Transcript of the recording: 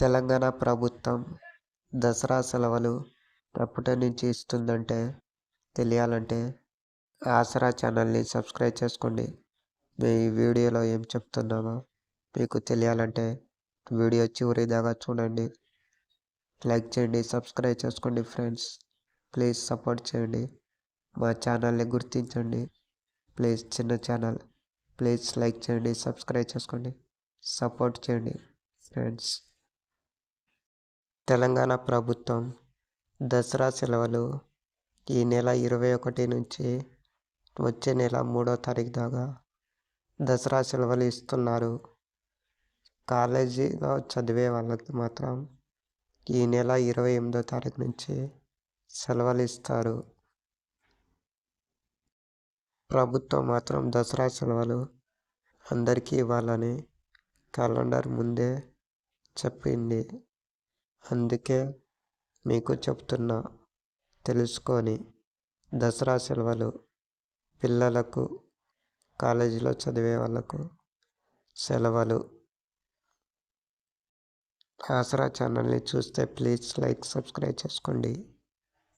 తెలంగాణ ప్రభుత్వం దసరా సెలవులు ఎప్పటి నుంచి ఇస్తుందంటే తెలియాలంటే ఆసరా ఛానల్ని సబ్స్క్రైబ్ చేసుకోండి. మేము ఈ వీడియోలో ఏం చెప్తున్నామో మీకు తెలియాలంటే వీడియో చివరి దాకా చూడండి. లైక్ చేయండి సబ్స్క్రైబ్ చేసుకోండి ఫ్రెండ్స్. ప్లీజ్ సపోర్ట్ చేయండి. మా ఛానల్ని గుర్తించండి. ప్లీజ్ చిన్న ఛానల్. ప్లీజ్ లైక్ చేయండి సబ్స్క్రైబ్ చేసుకోండి. సపోర్ట్ చేయండి ఫ్రెండ్స్. తెలంగాణ ప్రభుత్వం దసరా సెలవులు ఈ నెల ఇరవై ఒకటి నుంచి వచ్చే నెల మూడో తారీఖు దాకా దసరా సెలవులు ఇస్తున్నారు. కాలేజీలో చదివే వాళ్ళకి మాత్రం ఈ నెల ఇరవై ఎనిమిదో తారీఖు నుంచి సెలవులు ఇస్తారు. ప్రభుత్వం మాత్రం దసరా సెలవులు అందరికీ ఇవ్వాలని క్యాలెండర్ ముందే చెప్పింది. అందుకే మీకు చెప్తున్నా తెలుసుకొని దసరా సెలవులు పిల్లలకు కాలేజీలో చదివే వాళ్ళకు సెలవులు. ఆసరా ఛానల్ని చూస్తే ప్లీజ్ లైక్ సబ్స్క్రైబ్ చేసుకోండి.